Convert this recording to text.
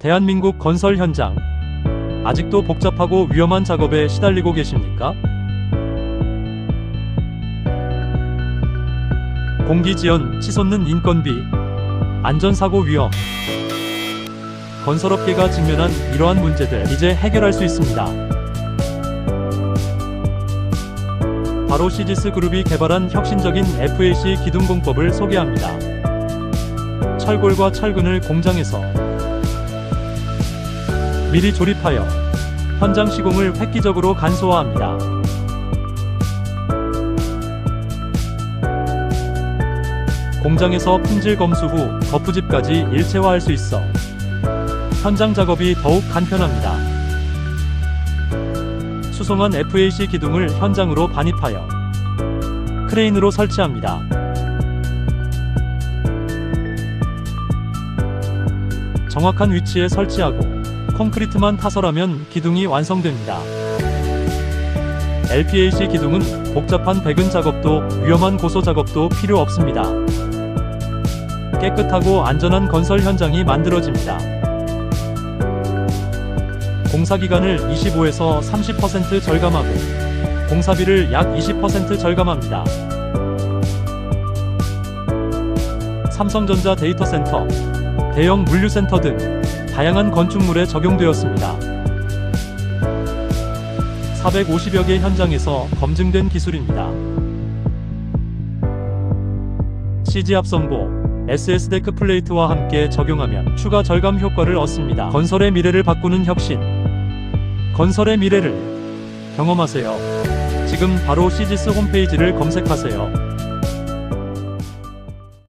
대한민국 건설 현장. 아직도 복잡하고 위험한 작업에 시달리고 계십니까? 공기 지연, 치솟는 인건비, 안전사고 위험. 건설업계가 직면한 이러한 문제들 이제 해결할 수 있습니다. 바로 시지스 그룹이 개발한 혁신적인 FAC 기둥공법을 소개합니다. 철골과 철근을 공장에서 미리 조립하여 현장 시공을 획기적으로 간소화합니다. 공장에서 품질 검수 후 거푸집까지 일체화할 수 있어 현장 작업이 더욱 간편합니다. 수송한 FAC 기둥을 현장으로 반입하여 크레인으로 설치합니다. 정확한 위치에 설치하고 콘크리트만 타설하면 기둥이 완성됩니다. LPAC 기둥은 복잡한 배근 작업도 위험한 고소 작업도 필요 없습니다. 깨끗하고 안전한 건설 현장이 만들어집니다. 공사 기간을 25에서 30% 절감하고 공사비를 약 20% 절감합니다. 삼성전자 데이터 센터, 대형 물류센터 등 다양한 건축물에 적용되었습니다. 450여 개 현장에서 검증된 기술입니다. CG 합성보, SS 데크 플레이트와 함께 적용하면 추가 절감 효과를 얻습니다. 건설의 미래를 바꾸는 혁신. 건설의 미래를 경험하세요. 지금 바로 시지스 홈페이지를 검색하세요.